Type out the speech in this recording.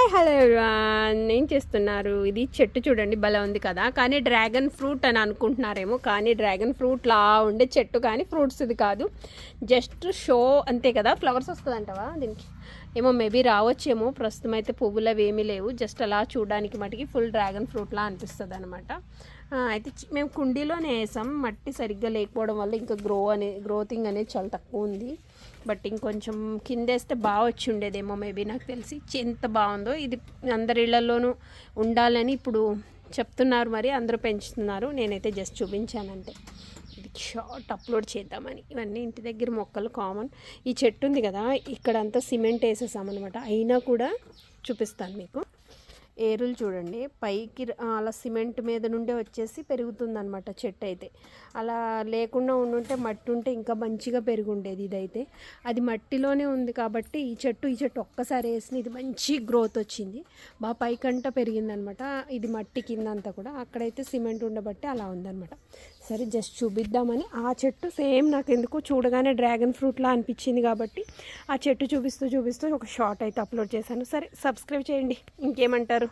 Hi hello everyone ఏం చేస్తున్నారు? ఇది చెట్టు చూడండి భలే ఉంది కదా. కానీ డ్రాగన్ ఫ్రూట్ అని అనుకుంటున్నారేమో. కానీ డ్రాగన్ ఫ్రూట్ లా ఉండే చెట్టు కానీ ఫ్రూట్స్ ఇది కాదు. జస్ట్ షో అంతే కదా. ఫ్లవర్స్ వస్తుందంటవా దీనికి? ఏమో మేబీ రావచ్చేమో. ప్రస్తుతం అయితే పువ్వులు అవి ఏమీ లేవు. జస్ట్ అలా చూడడానికి మటుకి ఫుల్ డ్రాగన్ ఫ్రూట్లా అనిపిస్తుంది అనమాట అయితే మేము కుండీలోనే వేసాం. మట్టి సరిగ్గా లేకపోవడం వల్ల ఇంకా గ్రో అనే గ్రోతింగ్ అనేది చాలా తక్కువ ఉంది. బట్ ఇంకొంచెం కిందేస్తే బాగా వచ్చి ఉండేదేమో మేబీ నాకు తెలిసి. ఎంత బాగుందో ఇది అందరి ఇళ్ళలోనూ ఉండాలని ఇప్పుడు చెప్తున్నారు మరి అందరూ పెంచుతున్నారు. నేనైతే జస్ట్ చూపించానంటే ఇది షార్ట్ అప్లోడ్ చేద్దామని. ఇవన్నీ ఇంటి దగ్గర మొక్కలు కామన్. ఈ చెట్టు ఉంది కదా ఇక్కడ అంతా సిమెంట్ వేసేసామన్నమాట. అయినా కూడా చూపిస్తాను మీకు. ఏరులు చూడండి. పైకి అలా సిమెంట్ మీద నుండే వచ్చేసి పెరుగుతుందనమాట చెట్టు అయితే. అలా లేకుండా ఉండుంటే మట్టి ఉంటే ఇంకా మంచిగా పెరుగుండేది ఇదైతే. అది మట్టిలోనే ఉంది కాబట్టి ఈ చెట్టు ఈ చెట్టు ఒక్కసారి వేసిన ఇది మంచి గ్రోత్ వచ్చింది. బాగా పైకంట పెరిగిందనమాట ఇది మట్టి కింద అంతా కూడా. అక్కడైతే సిమెంట్ ఉండబట్టి అలా ఉందన్నమాట. సరే జస్ట్ చూపిద్దామని. ఆ చెట్టు సేమ్ నాకు ఎందుకో చూడగానే డ్రాగన్ ఫ్రూట్లా అనిపించింది కాబట్టి ఆ చెట్టు చూపిస్తూ చూపిస్తూ ఒక షార్ట్ అయితే అప్లోడ్ చేశాను. సరే సబ్స్క్రైబ్ చేయండి. ఇంకేమంటారు?